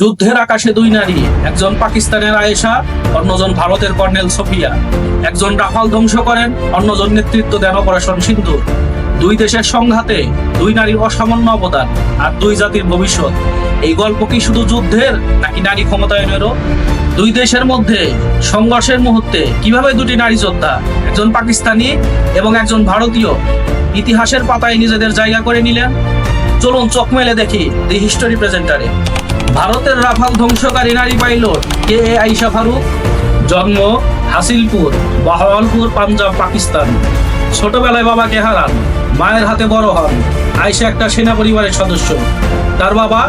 যুদ্ধের আকাশে দুই নারী, একজন পাকিস্তানের আয়েশা, অন্যজন ভারতের কর্নেল সোফিয়া। একজন রাফাল ধ্বংস করেন, অন্যজন নেতৃত্ব দেন অপারেশন সিন্ধু দুই দেশের সংঘাতে দুই নারীর অসামান্য অবদান আর দুই জাতির ভবিষ্যৎ। এই গল্প কি শুধু যুদ্ধের নাকি নারী ক্ষমতায়নেরও? দুই দেশের মধ্যে সংঘর্ষের মুহূর্তে কীভাবে দুটি নারী যোদ্ধা, একজন পাকিস্তানি এবং একজন ভারতীয়, ইতিহাসের পাতায় নিজেদের জায়গা করে নিলেন? চলুন চোখ মেলে দেখি দি হিস্টোরি প্রেজেন্টারে। ভারতের রাফাল ধ্বংসকারী নারী পাইলট কে এ আইসা ফারুক। জন্ম হাসিলপুর বাহওয়ালপুর পাঞ্জাব, পাকিস্তান। ছোটবেলায় বাবাকে হারান মায়ের হাতে বড় হন। আয়েশা একটা সেনা পরিবারের সদস্য। তার বাবা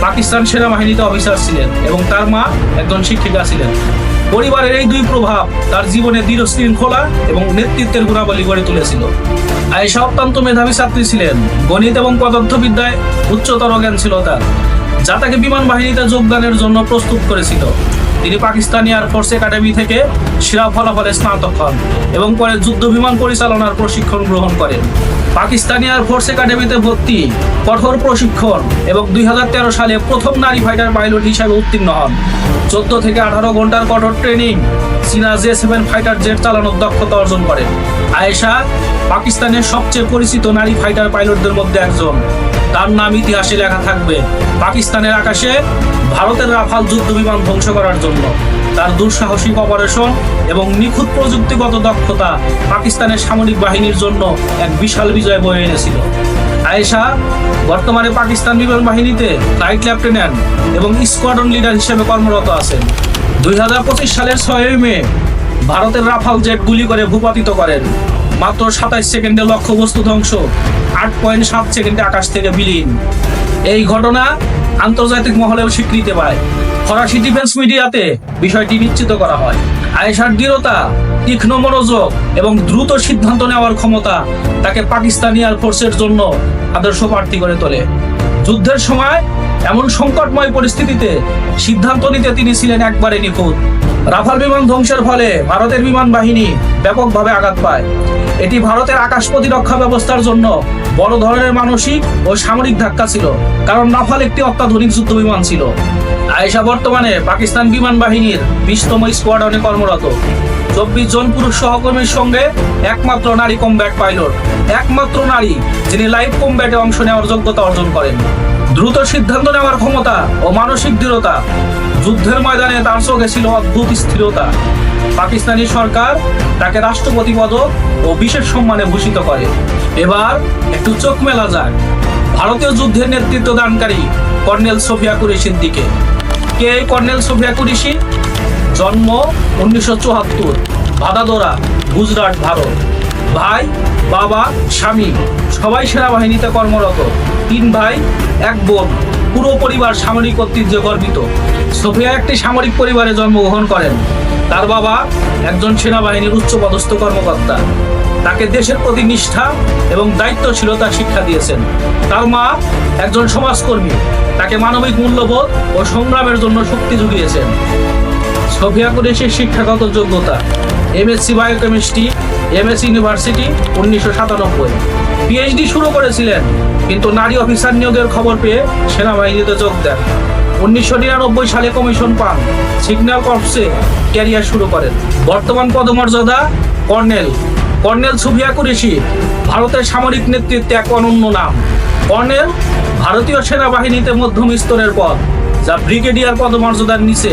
পাকিস্তান সেনাবাহিনীতে অফিসার ছিলেন এবং তার মা একজন শিক্ষিকা ছিলেন। পরিবারের এই দুই প্রভাব তার জীবনে দৃঢ় শৃঙ্খলা এবং নেতৃত্বের গুণাবলী গড়ে তুলেছিল। আয়েশা অত্যন্ত মেধাবী ছাত্রী ছিলেন। গণিত এবং পদার্থবিদ্যায় উচ্চতর জ্ঞান ছিল তার। যা তাকে বিমান বাহিনীতে যোগদানের জন্য প্রস্তুত করেছিল। তিনি পাকিস্তানি এয়ারফোর্স একাডেমি থেকে সেরা ফলাফলে স্নাতক হন এবং পরে যুদ্ধ বিমান পরিচালনার প্রশিক্ষণ গ্রহণ করেন। পাকিস্তানি এয়ারফোর্স একাডেমিতে ভর্তি, কঠোর প্রশিক্ষণ এবং দুই হাজার তেরো সালে প্রথম নারী ফাইটার পাইলট হিসাবে উত্তীর্ণ হন। চোদ্দ থেকে আঠারো ঘণ্টার কঠোর ট্রেনিং চীনা জে সেভেন ফাইটার জেট চালানোর দক্ষতা অর্জন করেন। আয়েশা পাকিস্তানের সবচেয়ে পরিচিত নারী ফাইটার পাইলটদের মধ্যে একজন। তার নাম ইতিহাসে লেখা থাকবে। পাকিস্তানের আকাশে ভারতের রাফাল যুদ্ধ বিমান ধ্বংস করার জন্য। তার দুঃসাহসিক অপারেশন এবং নিখুঁত প্রযুক্তিগত দক্ষতা পাকিস্তানের সামরিক বাহিনীর জন্য এক বিশাল বিজয় বয়ে এনেছিল। আয়েশা, বর্তমানে পাকিস্তান বিমান বাহিনীতে ফ্লাইট লেফটেন্যান্ট এবং স্কোয়াড্রন লিডার হিসেবে কর্মরত আছেন। দুই হাজার পঁচিশ সালের ছয়ই মে ভারতের রাফাল জেট গুলি করে ভূপাতিত করেন। মাত্র সাতাইশ সেকেন্ডে লক্ষ্যবস্তু ধ্বংস, আট পয়েন্ট সাত সেকেন্ডে আকাশ থেকে বিলীন। এই ঘটনা আন্তর্জাতিক মহলেও স্বীকৃতি পায়। ফরাসি ডিফেন্স মিডিয়াতে বিষয়টি নিশ্চিত করা হয়। আয়েশার দৃঢ়তা, তীক্ষ্ণ মনোযোগ এবং দ্রুত সিদ্ধান্ত নেওয়ার ক্ষমতা তাকে পাকিস্তানি এয়ারফোর্সের জন্য আদর্শ প্রার্থী করে তোলে। যুদ্ধের সময় এমন সংকটময় পরিস্থিতিতে সিদ্ধান্ত নিতে তিনি ছিলেন একবারে নিখুঁত। রাফাল বিমান ধ্বংসের ফলে ভারতের বিমান বাহিনী ব্যাপকভাবে আঘাত পায়। এটি ভারতের আকাশ প্রতিরক্ষা ব্যবস্থার জন্য বড় ধরনের মানসিক ও সামরিক ধাক্কা ছিল, কারণ রাফাল একটি অত্যাধুনিক যুদ্ধ বিমান ছিল। আয়েশা বর্তমানে পাকিস্তান বিমান বাহিনীর বিশতম স্কোয়াডনে কর্মরত। চব্বিশ জন পুরুষ সহকর্মীর সঙ্গে একমাত্র নারী কমব্যাট পাইলট, একমাত্র নারী যিনি লাইভ কমব্যাটে অংশ নেওয়ার যোগ্যতা অর্জন করেন। দ্রুত সিদ্ধান্ত নেওয়ার ক্ষমতা ও মানসিক দৃঢ়তা। যুদ্ধের ময়দানে তার চোখে ছিল অদ্ভুত স্থিরতা। পাকিস্তানি সরকার তাকে রাষ্ট্রপতি পদক ও বিশেষ সম্মানে ভূষিত করে। এবার একটু চোখ মেলা যাক। ভারতীয় যুদ্ধের নেতৃত্ব দানকারী কর্নেল সোফিয়া কুরেশির দিকে কে কর্নেল সোফিয়া কুরেশি? জন্ম উনিশশো চুয়াত্তর, ভাদাদোরা, গুজরাট, ভারত। ভাই, বাবা, স্বামী, সবাই সেনাবাহিনীতে কর্মরত। তিন ভাই এক বোন, পুরো পরিবার সামরিক ঐতিহ্যে গর্বিত। সোফিয়া একটি সামরিক পরিবারে জন্মগ্রহণ করেন। তার বাবা একজন সেনাবাহিনীর উচ্চপদস্থ কর্মকর্তা। তাকে দেশের প্রতি নিষ্ঠা এবং দায়িত্বশীলতা শিক্ষা দিয়েছেন। তার মা একজন সমাজকর্মী। তাকে মানবিক মূল্যবোধ ও সংগ্রামের জন্য শক্তি জুগিয়েছেন। সোফিয়া কুরেশির শিক্ষাগত যোগ্যতা, এমএসসি বায়োকেমিস্ট্রি এমএস ইউনিভার্সিটি উনিশশো সাতানব্বই। পিএইচডি শুরু করেছিলেন, কিন্তু নারী অফিসার নিয়োগের খবর পেয়ে সেনাবাহিনীতে যোগ দেন। উনিশশো নিরানব্বই সালে কমিশন পান, সিগন্যাল কর্পসে ক্যারিয়ার শুরু করেন। বর্তমান পদমর্যাদা কর্নেল। কর্নেল সুফিয়া কুরেশি ভারতের সামরিক নেতৃত্বে এক অনন্য নাম। কর্নেল, ভারতীয় সেনাবাহিনীতে মধ্যম স্তরের পদ, যা ব্রিগেডিয়ার পদমর্যাদার নিচে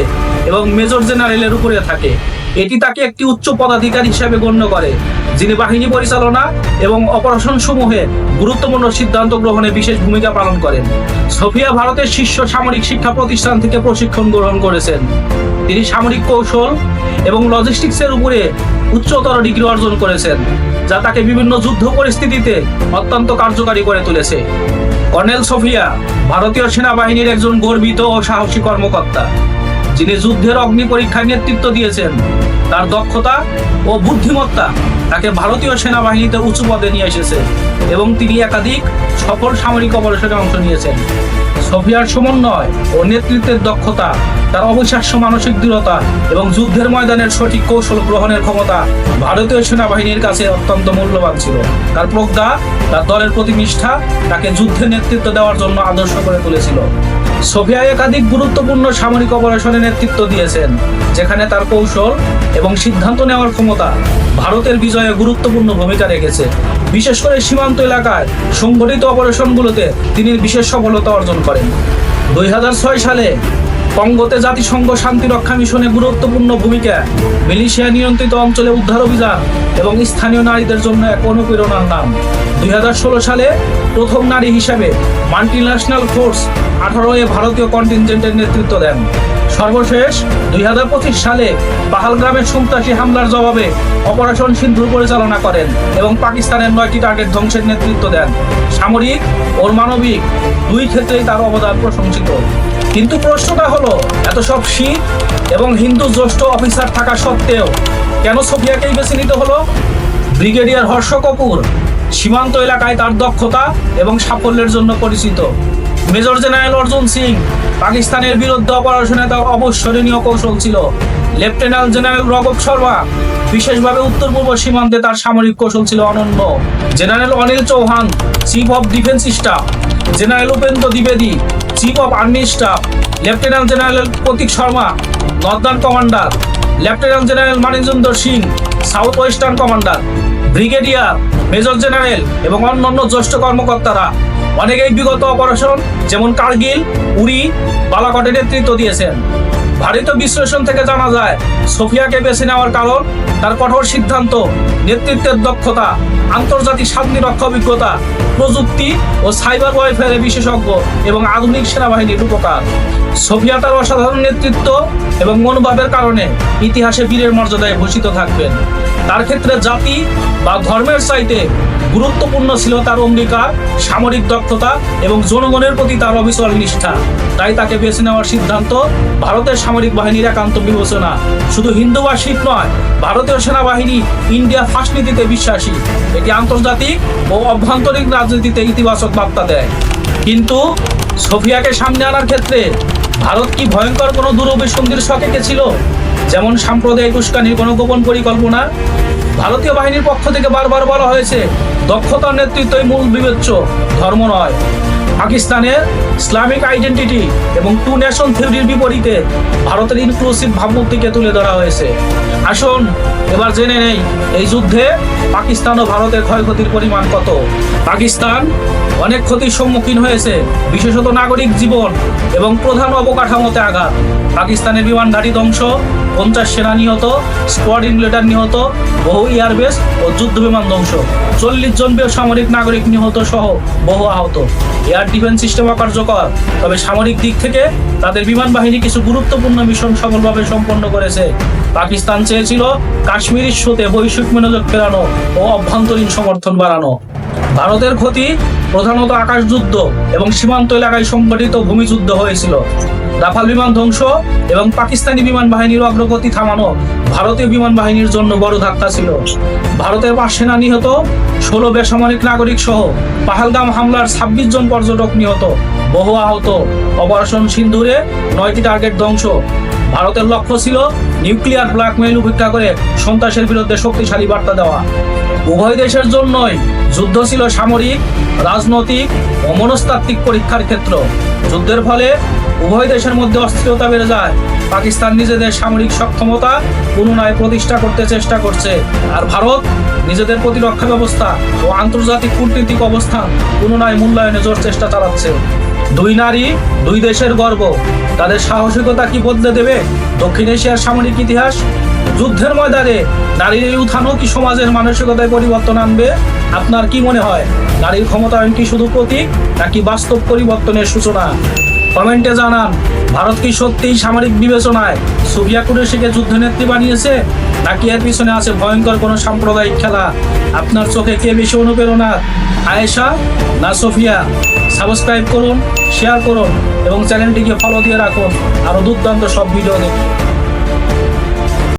এবং মেজর জেনারেলের উপরে থাকে। এটি তাকে একটি উচ্চ পদাধিকার হিসেবে গণ্য করে, যিনি বাহিনী পরিচালনা এবং অপারেশন সমূহে গুরুত্বপূর্ণ সিদ্ধান্ত গ্রহণে বিশেষ ভূমিকা পালন করেন। সোফিয়া ভারতের শীর্ষ সামরিক শিক্ষা প্রতিষ্ঠান থেকে প্রশিক্ষণ গ্রহণ করেছেন। তিনি সামরিক কৌশল এবং লজিস্টিক্সের উপরে উচ্চতর ডিগ্রি অর্জন করেছেন, যা তাকে বিভিন্ন যুদ্ধ পরিস্থিতিতে অত্যন্ত কার্যকারী করে তুলেছে। কর্নেল সোফিয়া ভারতীয় সেনাবাহিনীর একজন গর্বিত ও সাহসী কর্মকর্তা। যিনি যুদ্ধের অগ্নি পরীক্ষায় নেতৃত্ব দিয়েছেন, তার দক্ষতা ও বুদ্ধিমত্তা তাকে ভারতীয় সেনাবাহিনীতে উঁচু পদে নিয়ে এসেছে এবং তিনি একাধিক সফল সামরিক অপারেশনে অংশ নিয়েছেন। সোফিয়ার সমন্বয় ও নেতৃত্বের দক্ষতা, তার অবিশ্বাস্য মানসিক দৃঢ়তা এবং যুদ্ধের ময়দানের সঠিক কৌশল গ্রহণের ক্ষমতা ভারতীয় সেনাবাহিনীর কাছে অত্যন্ত মূল্যবান ছিল। তার প্রজ্ঞা, তার দলের প্রতি নিষ্ঠা তাকে যুদ্ধে নেতৃত্ব দেওয়ার জন্য আদর্শ করে তুলেছিল। সোফিয়া একাধিক গুরুত্বপূর্ণ সামরিক অপারেশনে নেতৃত্ব দিয়েছেন, যেখানে তার কৌশল এবং সিদ্ধান্ত নেওয়ার ক্ষমতা ভারতের বিজয়ে গুরুত্বপূর্ণ ভূমিকা রেখেছে। বিশেষ করে সীমান্ত এলাকায় সংঘটিত অপারেশনগুলোতে তিনি বিশেষ সফলতা অর্জন করেন। দুই হাজার ছয় সালে কঙ্গোতে জাতিসংঘ শান্তিরক্ষা মিশনে গুরুত্বপূর্ণ ভূমিকা। মিলিশিয়া নিয়ন্ত্রিত অঞ্চলে উদ্ধার অভিযান এবং স্থানীয় নারীদের জন্য এক অনুপ্রেরণার নাম। দুই হাজার ষোলো সালে প্রথম নারী হিসেবে মাল্টিন্যাশনাল ফোর্স আঠারো এ ভারতীয় কন্টিনজেন্টের নেতৃত্ব দেন। সর্বশেষ দুই হাজার পঁচিশ সালে পাহালগ্রামের সন্ত্রাসী হামলার জবাবে অপারেশন সিন্ধুর পরিচালনা করেন এবং পাকিস্তানের নয়টি টার্গেট ধ্বংসের নেতৃত্ব দেন। সামরিক ও মানবিক দুই ক্ষেত্রেই তার অবদান প্রশংসিত। কিন্তু প্রশ্নটা হলো, এত সব শিখ এবং হিন্দু জ্যেষ্ঠ অফিসার থাকা সত্ত্বেও কেন সোফিয়াকেই বেছে নিতে হলো? ব্রিগেডিয়ার হর্ষ কপুর সীমান্ত এলাকায় তার দক্ষতা এবং সাফল্যের জন্য পরিচিত। মেজর জেনারেল অর্জুন সিং, পাকিস্তানের বিরুদ্ধে অপারেশনে তার অবসরণীয় কৌশল ছিল। লেফটেন্যান্ট জেনারেল রগব শর্মা, বিশেষভাবে উত্তর পূর্ব সীমান্তে তার সামরিক কৌশল ছিল অনন্য। General Anil Chauhan, chief of defence staff. General Upendra দ্বিবেদী chief of army staff lieutenant general Pratik Sharma northern commander lieutenant general Manijendra Singh south western commander brigadier major general এবং অন্যান্য জ্যেষ্ঠ কর্মকর্তারা। অনেকেই বিগত অপারেশন যেমন কার্গিল উড়ি বালাকটে নেতৃত্ব দিয়েছেন। ভারতীয় বিশ্লেষণ থেকে জানা যায়, সোফিয়াকে বেছে নেওয়ার কারণ তার কঠোর সিদ্ধান্ত, নেতৃত্বের দক্ষতা, আন্তর্জাতিক শান্তি রক্ষা অভিজ্ঞতা, প্রযুক্তি ও সাইবার ওয়ারফেয়ারে বিশেষজ্ঞ এবং আধুনিক সেনাবাহিনীর উপকার। সোফিয়া তার অসাধারণ নেতৃত্ব এবং মনোভাবের কারণে ইতিহাসে বীরের মর্যাদায় ভূষিত থাকবেন। তার ক্ষেত্রে জাতি বা ধর্মের চাইতে গুরুত্বপূর্ণ ছিল তার অঙ্গীকার, সামরিক দক্ষতা এবং জনগণের প্রতি তার অবিচল নিষ্ঠা। তাই তাকে বেছে নেওয়ার সিদ্ধান্ত ভারতের সামরিক বাহিনীর একান্ত বিবেচনা। শুধু হিন্দু বা শিখ নয়, ভারতীয় সেনাবাহিনী ইন্ডিয়া ফার্স্ট নীতিতে বিশ্বাসী। এটি আন্তর্জাতিক ও অভ্যন্তরীণ রাজনীতিতে ইতিবাচক বার্তা দেয়। কিন্তু সোফিয়াকে সামনে আনার ক্ষেত্রে ভারত কি ভয়ঙ্কর কোনো দূরভিসন্ধির শখে ছিল? যেমন সাম্প্রদায়িক উস্কানির কোনো গোপন পরিকল্পনা? ভারতীয় বাহিনীর পক্ষ থেকে বারবার বলা হয়েছে দক্ষতার নেতৃত্বই মূল বিবেচ্য ধর্ম নয়। পাকিস্তানের ইসলামিক আইডেন্টিটি এবং টু নেশন থিওরির বিপরীতে ভারতের ইনক্লুসিভ ভাবমূর্তিকে তুলে ধরা হয়েছে। আসুন, এবার জেনে নেই, এই যুদ্ধে পাকিস্তান ও ভারতের ক্ষয়ক্ষতির পরিমাণ কত। পাকিস্তান অনেক ক্ষতির সম্মুখীন হয়েছে, বিশেষত নাগরিক জীবন এবং প্রধান অবকাঠামোতে আঘাত। পাকিস্তানের বিমান ঘাঁটি ধ্বংস, পঞ্চাশ সেনা নিহত, স্কোয়াড ইনলেটার নিহত, বহু এয়ারবেস ও যুদ্ধ বিমান ধ্বংস। চল্লিশ জন বেসামরিক নাগরিক নিহত সহ বহু আহত। এয়ার ডিফেন্স সিস্টেম অকার্যকর তবে সামরিক দিক থেকে তাদের বিমান বাহিনী কিছু গুরুত্বপূর্ণ মিশন সফলভাবে সম্পন্ন করেছে। পাকিস্তান চেয়েছিল কাশ্মীর ইস্যুতে বৈশ্বিক মনোযোগ ফেরানো ও অভ্যন্তরীণ সমর্থন বাড়ানো। ভারতের ক্ষতি প্রধানত আকাশ যুদ্ধ এবং সীমান্ত এলাকায় সংগঠিত ভূমিযুদ্ধ হয়েছিল। রাফাল বিমান ধ্বংস এবং পাকিস্তানি বিমান বাহিনীর অগ্রগতি থামানো ভারতীয় বিমান বাহিনীর জন্য বড় ধাক্কা ছিল। ভারতের পাঁচ সেনা নিহত, ষোলো বেসামরিক নাগরিক সহ পাহালগাম হামলার ছাব্বিশ জন পর্যটক নিহত। বহু আহত, অপারেশন সিন্ধুরে নয়টি টার্গেট ধ্বংস। ভারতের লক্ষ্য ছিল নিউক্লিয়ার ব্ল্যাকমেইল উপেক্ষা করে সন্ত্রাসের বিরুদ্ধে শক্তিশালী বার্তা দেওয়া। উভয় দেশের জন্যই যুদ্ধ ছিল সামরিক, রাজনৈতিক ও মনস্তাত্ত্বিক পরীক্ষার ক্ষেত্র। যুদ্ধের ফলে উভয় দেশের মধ্যে অস্থিরতা বেড়ে যায়। পাকিস্তান নিজেদের সামরিক সক্ষমতা পুনরায় প্রতিষ্ঠা করতে চেষ্টা করছে আর ভারত নিজেদের প্রতিরক্ষা ব্যবস্থা ও আন্তর্জাতিক কূটনীতিক অবস্থান পুনরায় মূল্যায়নে জোর চেষ্টা চালাচ্ছে। দুই নারী, দুই দেশের গর্ব। তাদের সাহসিকতা কি বদলে দেবে? দক্ষিণ এশিয়ার সামরিক ইতিহাস? যুদ্ধের ময়দানে নারীর এই উত্থানও কি সমাজের মানসিকতায় পরিবর্তন আনবে? আপনার কি মনে হয়? নারীর ক্ষমতায়ন কি শুধু প্রতীক, নাকি বাস্তব পরিবর্তনের সূচনা? কমেন্টে জানান। ভারত কি সত্যিই সামরিক বিবেচনায় সুফিয়া কুরেশিকে যুদ্ধনেত্রী বানিয়েছে? নাকি এর পিছনে আছে ভয়ঙ্কর কোনো সাম্প্রদায়িক খেলা? আপনার চোখে কে বেশি অনুপ্রেরণা? আয়েশা না সোফিয়া? সাবস্ক্রাইব করুন শেয়ার করুন এবং চ্যানেলটিকে ফলো দিয়ে রাখুন। আরও দুর্দান্ত সব ভিডিও দেখুন